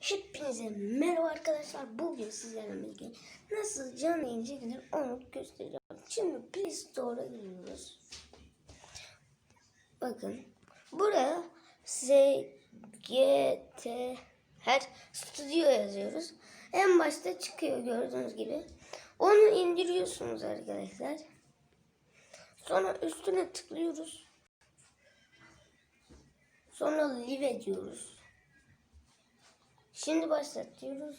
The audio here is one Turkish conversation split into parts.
Hepinize merhaba arkadaşlar. Bugün sizlerle birlikte nasıl canlı yayın onu göstereceğim. Şimdi Play Store'a giriyoruz. Bakın. Buraya SGT her stüdyo yazıyoruz. En başta çıkıyor gördüğünüz gibi. Onu indiriyorsunuz arkadaşlar. Sonra üstüne tıklıyoruz. Sonra live diyoruz. Şimdi başlat diyoruz.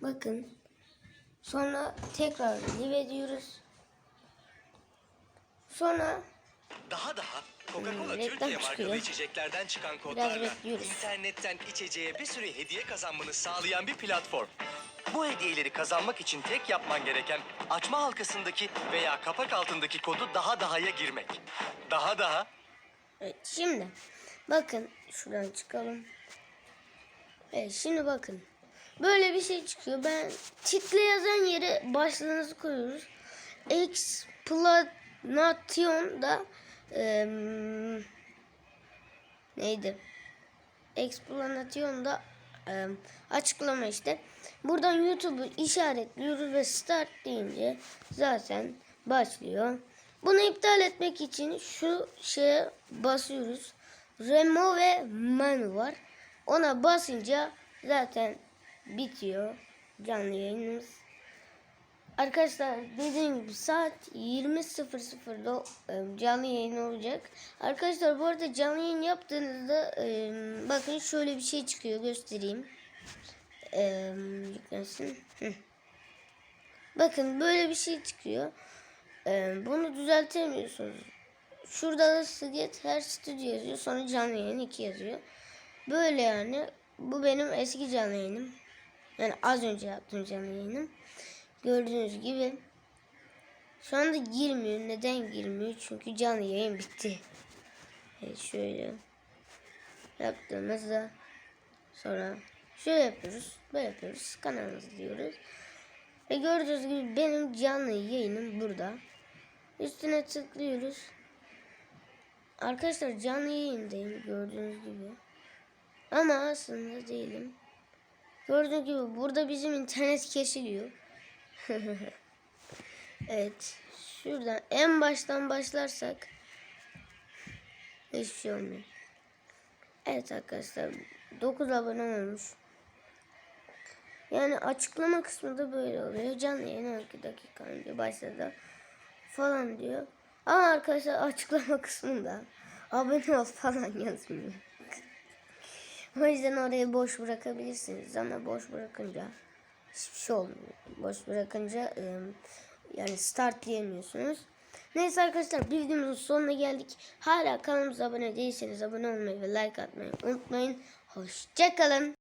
Bakın. Sonra tekrar live diyoruz. Sonra Daha daha Coca-Cola Hmm, Türkiye markalı çıkıyor. içeceklerden çıkan kodlarla internetten içeceğe bir sürü hediye kazanmanı sağlayan bir platform. Bu hediyeleri kazanmak için tek yapman gereken açma halkasındaki veya kapak altındaki kodu daha daha'ya girmek. Daha daha evet, şimdi bakın şuradan çıkalım. Evet şimdi bakın. Böyle bir şey çıkıyor. Ben title yazan yere başlığınızı koyuyoruz. Explanation da em, neydi? Explanation da em, açıklama işte. Buradan YouTube'u işaretliyoruz ve start deyince zaten başlıyor. Bunu iptal etmek için şu şeye basıyoruz. Remove menu var. Ona basınca zaten bitiyor canlı yayınımız. Arkadaşlar dediğim gibi saat 20.00'da e, canlı yayın olacak. Arkadaşlar bu arada canlı yayın yaptığınızda bakın şöyle bir şey çıkıyor göstereyim. Yüklensin. Bakın böyle bir şey çıkıyor. Bunu düzeltemiyorsunuz. Şurada da Siget her stüdyo yazıyor. Sonra canlı yayın 2 yazıyor. Böyle yani. Bu benim eski canlı yayınım. Yani az önce yaptığım canlı yayınım. Gördüğünüz gibi. Şu anda girmiyor. Neden girmiyor? Çünkü canlı yayın bitti. Evet şöyle. Yaptığımızda sonra şöyle yapıyoruz. Böyle yapıyoruz. Kanalımızı diyoruz. Ve gördüğünüz gibi benim canlı yayınım burada. Üstüne tıklıyoruz. Arkadaşlar canlı yayındayım gördüğünüz gibi. Ama aslında değilim. Gördüğünüz gibi burada bizim internet kesiliyor. evet. Şuradan en baştan başlarsak hiçbir şey olmuyor. Evet arkadaşlar 9 abone olmuş. Yani açıklama kısmında böyle oluyor. Canlı yayın 12 dakika önce başladı falan diyor. Ama arkadaşlar açıklama kısmında abone ol falan yazmıyor. O yüzden orayı boş bırakabilirsiniz ama boş bırakınca hiçbir şey olmuyor. Boş bırakınca e, yani start diyemiyorsunuz. Neyse arkadaşlar videomuzun sonuna geldik. Hala kanalımıza abone değilseniz abone olmayı ve like atmayı unutmayın. Hoşçakalın.